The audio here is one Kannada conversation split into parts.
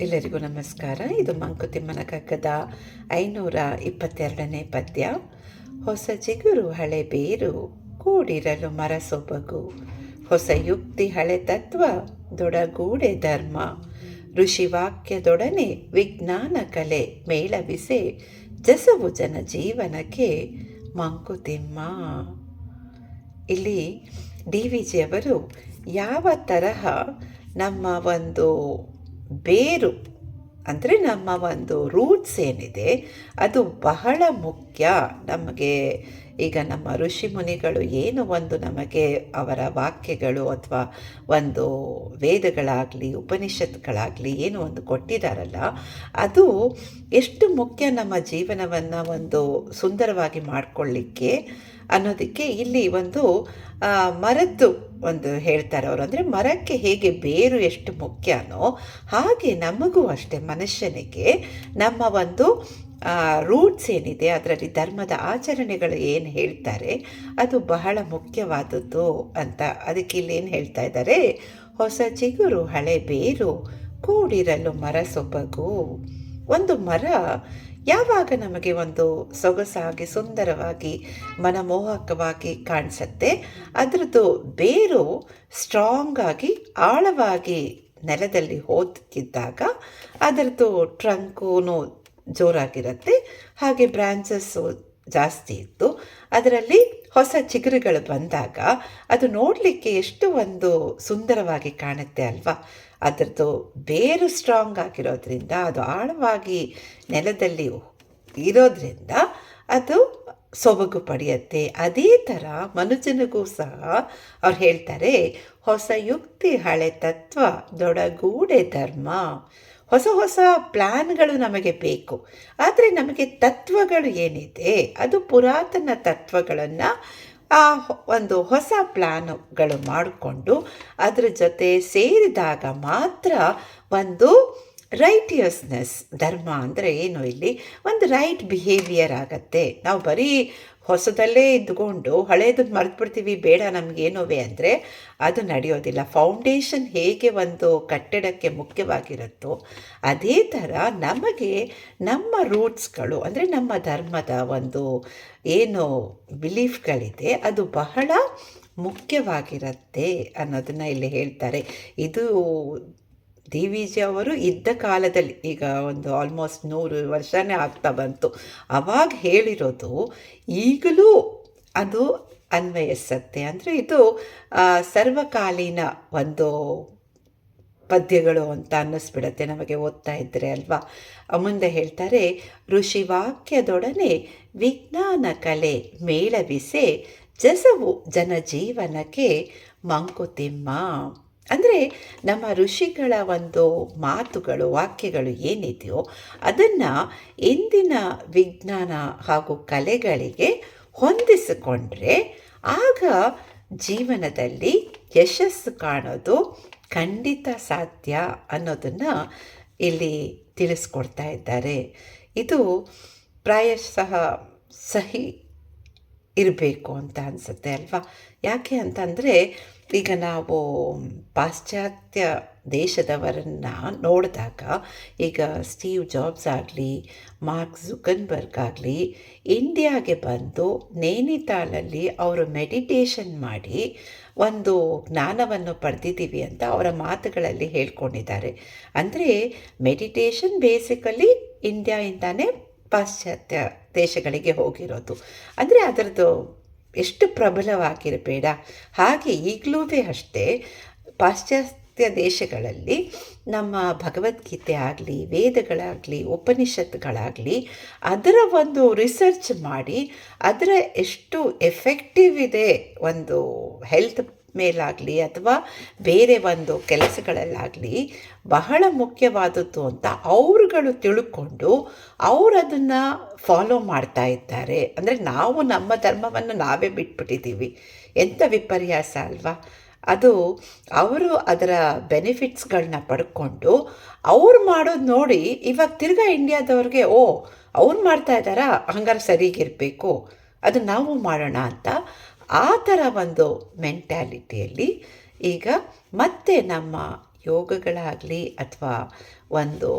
ಎಲ್ಲರಿಗೂ ನಮಸ್ಕಾರ. ಇದು ಮಂಕುತಿಮ್ಮನ ಕಗ್ಗದ ಐನೂರ ಇಪ್ಪತ್ತೆರಡನೇ ಪದ್ಯ. ಹೊಸ ಜಿಗುರು ಹಳೆ ಬೇರು ಕೂಡಿರಲು ಮರ ಸೊಬಗು ಹೊಸ ಯುಕ್ತಿ ಹಳೆ ತತ್ವ ದೊಡಗೂಡೆ ಧರ್ಮ. ಋಷಿ ವಾಕ್ಯದೊಡನೆ ವಿಜ್ಞಾನ ಕಲೆ ಮೇಳವಿಸೆ ಜಸವು ಜನ ಜೀವನಕ್ಕೆ ಮಂಕುತಿಮ್ಮ. ಇಲ್ಲಿ ಡಿ ವಿ ಜಿಯವರು ಯಾವ ತರಹ ನಮ್ಮ ಒಂದು ಬೇರು ಅಂದರೆ ನಮ್ಮ ಒಂದು ರೂಟ್ಸ್ ಏನಿದೆ, ಅದು ಬಹಳ ಮುಖ್ಯ. ನಮಗೆ ಈಗ ನಮ್ಮ ಋಷಿ ಮುನಿಗಳು ಏನು ಒಂದು ನಮಗೆ ಅವರ ವಾಕ್ಯಗಳು ಅಥವಾ ಒಂದು ವೇದಗಳಾಗಲಿ, ಉಪನಿಷತ್ಗಳಾಗಲಿ ಏನು ಒಂದು ಕೊಟ್ಟಿದ್ದಾರಲ್ಲ ಅದು ಎಷ್ಟು ಮುಖ್ಯ ನಮ್ಮ ಜೀವನವನ್ನು ಒಂದು ಸುಂದರವಾಗಿ ಮಾಡಿಕೊಳ್ಳಿಕ್ಕೆ. ಅನ್ನೋದಕ್ಕೆ ಇಲ್ಲಿ ಒಂದು ಮರದ್ದು ಒಂದು ಹೇಳ್ತಾರೆ ಅವರು. ಅಂದರೆ ಮರಕ್ಕೆ ಹೇಗೆ ಬೇರು ಎಷ್ಟು ಮುಖ್ಯನೋ ಹಾಗೆ ನಮಗೂ ಅಷ್ಟೇ ಮನುಷ್ಯನಿಗೆ ನಮ್ಮ ಒಂದು ರೂಟ್ಸ್ ಏನಿದೆ, ಅದರಲ್ಲಿ ಧರ್ಮದ ಆಚರಣೆಗಳು ಏನು ಹೇಳ್ತಾರೆ, ಅದು ಬಹಳ ಮುಖ್ಯವಾದದ್ದು ಅಂತ. ಅದಕ್ಕೆ ಇಲ್ಲಿ ಏನು ಹೇಳ್ತಾ ಇದ್ದಾರೆ, ಹೊಸ ಚಿಗುರು, ಹಳೆ ಬೇರು, ಕೂಡಿರಲು ಮರ ಸೊಬಗು ಒಂದು ಮರ ಯಾವಾಗ ನಮಗೆ ಒಂದು ಸೊಗಸಾಗಿ, ಸುಂದರವಾಗಿ, ಮನಮೋಹಕವಾಗಿ ಕಾಣಿಸುತ್ತೆ? ಅದರದ್ದು ಬೇರು ಸ್ಟ್ರಾಂಗ್ ಆಗಿ, ಆಳವಾಗಿ ನೆಲದಲ್ಲಿ ಹೋದಿದ್ದಾಗ ಅದರದ್ದು ಟ್ರಂಕೂ ಜೋರಾಗಿರುತ್ತೆ. ಹಾಗೆ ಬ್ರಾಂಚಸ್ಸು ಜಾಸ್ತಿ ಇತ್ತು. ಅದರಲ್ಲಿ ಹೊಸ ಚಿಗುರುಗಳು ಬಂದಾಗ ಅದು ನೋಡಲಿಕ್ಕೆ ಎಷ್ಟು ಒಂದು ಸುಂದರವಾಗಿ ಕಾಣುತ್ತೆ ಅಲ್ವಾ? ಅದರದ್ದು ಬೇರು ಸ್ಟ್ರಾಂಗ್ ಆಗಿರೋದ್ರಿಂದ, ಅದು ಆಳವಾಗಿ ನೆಲದಲ್ಲಿ ಇರೋದ್ರಿಂದ ಅದು ಸೊಬಗು ಪಡೆಯುತ್ತೆ. ಅದೇ ಥರ ಮನುಜನಿಗೂ ಸಹ ಅವ್ರು ಹೇಳ್ತಾರೆ, ಹೊಸ ಯುಕ್ತಿ, ಹಳೆ ತತ್ವ, ದೊಡಗೂಡೆ ಧರ್ಮ. ಹೊಸ ಹೊಸ ಪ್ಲ್ಯಾನ್ಗಳು ನಮಗೆ ಬೇಕು. ಆದರೆ ನಮಗೆ ತತ್ವಗಳು ಏನಿದೆ, ಅದು ಪುರಾತನ ತತ್ವಗಳನ್ನು ಆ ಒಂದು ಹೊಸ ಪ್ಲ್ಯಾನುಗಳು ಮಾಡಿಕೊಂಡು ಅದರ ಜೊತೆ ಸೇರಿದಾಗ ಮಾತ್ರ ಒಂದು ರೈಟಿಯಸ್ನೆಸ್ ಧರ್ಮ ಅಂದರೆ ಏನು ಇಲ್ಲಿ? ಒಂದು ರೈಟ್ ಬಿಹೇವಿಯರ್ ಆಗತ್ತೆ. ನಾವು ಬರೀ ಹೊಸದಲ್ಲೇ ಇದ್ದುಕೊಂಡು ಹಳೇದನ್ನು ಮರೆತುಬಿಡ್ತೀವಿ, ಬೇಡ ನಮಗೇನೋವೆ ಅಂದರೆ ಅದು ನಡೆಯೋದಿಲ್ಲ. ಫೌಂಡೇಶನ್ ಹೇಗೆ ಒಂದು ಕಟ್ಟಡಕ್ಕೆ ಮುಖ್ಯವಾಗಿರುತ್ತೋ ಅದೇ ಥರ ನಮಗೆ ನಮ್ಮ ರೂಟ್ಸ್ಗಳು ಅಂದರೆ ನಮ್ಮ ಧರ್ಮದ ಒಂದು ಏನು ಬಿಲೀಫ್ಗಳಿದೆ, ಅದು ಬಹಳ ಮುಖ್ಯವಾಗಿರುತ್ತೆ ಅನ್ನೋದನ್ನು ಇಲ್ಲಿ ಹೇಳ್ತಾರೆ. ಇದು ಡಿ ವಿ ಜಿ ಅವರು ಇದ್ದ ಕಾಲದಲ್ಲಿ, ಈಗ ಒಂದು ಆಲ್ಮೋಸ್ಟ್ ನೂರು ವರ್ಷನೇ ಆಗ್ತಾ ಬಂತು. ಅವಾಗ ಹೇಳಿರೋದು, ಈಗಲೂ ಅದು ಅನ್ವಯಿಸುತ್ತೆ ಅಂದರೆ ಇದು ಸರ್ವಕಾಲೀನ ಒಂದು ಪದ್ಯಗಳು ಅಂತ ಅನ್ನಿಸ್ಬಿಡತ್ತೆ ನಮಗೆ ಓದ್ತಾ ಇದ್ದರೆ ಅಲ್ವಾ? ಮುಂದೆ ಹೇಳ್ತಾರೆ ಋಷಿ ವಾಕ್ಯದೊಡನೆ ವಿಜ್ಞಾನ ಕಲೆ ಮೇಳವಿಸೆ ಜಸವು ಜನಜೀವನಕ್ಕೆ ಮಂಕುತಿಮ್ಮ. ಅಂದರೆ ನಮ್ಮ ಋಷಿಗಳ ಒಂದು ಮಾತುಗಳು, ವಾಕ್ಯಗಳು ಏನಿದೆಯೋ ಅದನ್ನು ಇಂದಿನ ವಿಜ್ಞಾನ ಹಾಗೂ ಕಲೆಗಳಿಗೆ ಹೊಂದಿಸಿಕೊಂಡ್ರೆ ಆಗ ಜೀವನದಲ್ಲಿ ಯಶಸ್ಸು ಕಾಣೋದು ಖಂಡಿತ ಸಾಧ್ಯ ಅನ್ನೋದನ್ನು ಇಲ್ಲಿ ತಿಳಿಸ್ಕೊಡ್ತಾ ಇದ್ದಾರೆ. ಇದು ಪ್ರಾಯಶಃ ಸಹಿ ಇರಬೇಕು ಅಂತ ಅನಿಸುತ್ತೆ ಅಲ್ವಾ ಯಾಕೆ ಅಂತಂದರೆ ಈಗ ನಾವು ಪಾಶ್ಚಾತ್ಯ ದೇಶದವರನ್ನು ನೋಡಿದಾಗ ಈಗ ಸ್ಟೀವ್ ಜಾಬ್ಸ್ ಆಗಲಿ ಮಾರ್ಕ್ ಜುಕನ್ಬರ್ಗ್ ಆಗಲಿ ಇಂಡಿಯಾಗೆ ಬಂದು ನೇನಿತಾಳಲ್ಲಿ ಅವರು ಮೆಡಿಟೇಷನ್ ಮಾಡಿ ಒಂದು ಜ್ಞಾನವನ್ನು ಪಡೆದಿದ್ದೀವಿ ಅಂತ ಅವರ ಮಾತುಗಳಲ್ಲಿ ಹೇಳ್ಕೊಂಡಿದ್ದಾರೆ ಅಂದರೆ ಮೆಡಿಟೇಷನ್ ಬೇಸಿಕಲಿ ಇಂಡಿಯಾಯಿಂದಾನೇ ಪಾಶ್ಚಾತ್ಯ ದೇಶಗಳಿಗೆ ಹೋಗಿರೋದು. ಅಂದರೆ ಅದರದ್ದು ಎಷ್ಟು ಪ್ರಬಲವಾಗಿರಬೇಡ. ಹಾಗೆ ಈಗಲೂ ಅಷ್ಟೇ ಪಾಶ್ಚಾತ್ಯ ದೇಶಗಳಲ್ಲಿ ನಮ್ಮ ಭಗವದ್ಗೀತೆ ಆಗಲಿ, ವೇದಗಳಾಗಲಿ, ಉಪನಿಷತ್ಗಳಾಗಲಿ ಅದರ ಒಂದು ರಿಸರ್ಚ್ ಮಾಡಿ ಅದರ ಎಷ್ಟು ಎಫೆಕ್ಟಿವ್ ಇದೆ ಒಂದು ಹೆಲ್ತ್ ಮೇಲಾಗಲಿ ಅಥವಾ ಬೇರೆ ಒಂದು ಕೆಲಸಗಳಲ್ಲಾಗಲಿ ಬಹಳ ಮುಖ್ಯವಾದದ್ದು ಅಂತ ಅವರುಗಳು ತಿಳ್ಕೊಂಡು ಅವರು ಅದನ್ನು ಫಾಲೋ ಮಾಡ್ತಾ ಇದ್ದಾರೆ. ಅಂದರೆ ನಾವು ನಮ್ಮ ಧರ್ಮವನ್ನು ನಾವೇ ಬಿಟ್ಬಿಟ್ಟಿದ್ದೀವಿ. ಎಂಥ ವಿಪರ್ಯಾಸ ಅಲ್ವಾ? ಅದು ಅವರು ಅದರ ಬೆನಿಫಿಟ್ಸ್ಗಳನ್ನ ಪಡ್ಕೊಂಡು ಅವ್ರು ಮಾಡೋದು ನೋಡಿ ಇವಾಗ ತಿರ್ಗಾ ಇಂಡಿಯಾದವ್ರಿಗೆ ಓ, ಅವ್ರು ಮಾಡ್ತಾ ಇದ್ದಾರಾ? ಹಂಗಾರೆ ಸರಿಗಿರಬೇಕು. ಅದು ನಾವು ಮಾಡೋಣ ಅಂತ ಆ ಥರ ಒಂದು ಮೆಂಟ್ಯಾಲಿಟಿಯಲ್ಲಿ ಈಗ ಮತ್ತೆ ನಮ್ಮ ಯೋಗಗಳಾಗಲಿ ಅಥವಾ ಒಂದು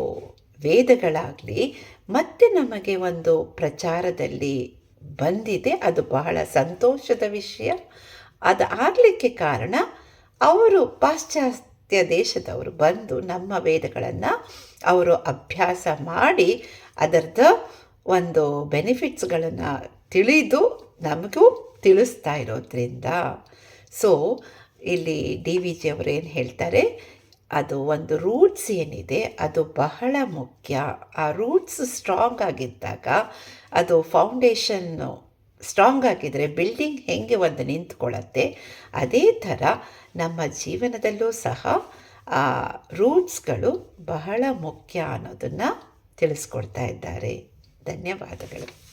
ವೇದಗಳಾಗಲಿ ಮತ್ತೆ ನಮಗೆ ಒಂದು ಪ್ರಚಾರದಲ್ಲಿ ಬಂದಿದೆ. ಅದು ಬಹಳ ಸಂತೋಷದ ವಿಷಯ. ಅದು ಆಗಲಿಕ್ಕೆ ಕಾರಣ ಅವರು ಪಾಶ್ಚಾತ್ಯ ದೇಶದವರು ಬಂದು ನಮ್ಮ ವೇದಗಳನ್ನು ಅವರು ಅಭ್ಯಾಸ ಮಾಡಿ ಅದರದ ಒಂದು ಬೆನಿಫಿಟ್ಸ್ಗಳನ್ನು ತಿಳಿದು ನಮಗೂ ತಿಳಿಸ್ತಾ ಇರೋದ್ರಿಂದ ಸೊ ಇಲ್ಲಿ ಡಿ ವಿ ಜಿ ಅವರು ಏನು ಹೇಳ್ತಾರೆ, ಅದು ಒಂದು ರೂಟ್ಸ್ ಏನಿದೆ, ಅದು ಬಹಳ ಮುಖ್ಯ. ಆ ರೂಟ್ಸ್ ಸ್ಟ್ರಾಂಗ್ ಆಗಿದ್ದಾಗ, ಅದು ಫೌಂಡೇಶನ್ನು ಸ್ಟ್ರಾಂಗ್ ಆಗಿದ್ದರೆ ಬಿಲ್ಡಿಂಗ್ ಹೇಗೆ ಒಂದು ನಿಂತ್ಕೊಳ್ಳುತ್ತೆ, ಅದೇ ಥರ ನಮ್ಮ ಜೀವನದಲ್ಲೂ ಸಹ ಆ ರೂಟ್ಸ್ಗಳು ಬಹಳ ಮುಖ್ಯ ಅನ್ನೋದನ್ನು ತಿಳಿಸ್ಕೊಡ್ತಾ ಇದ್ದಾರೆ. ಧನ್ಯವಾದಗಳು.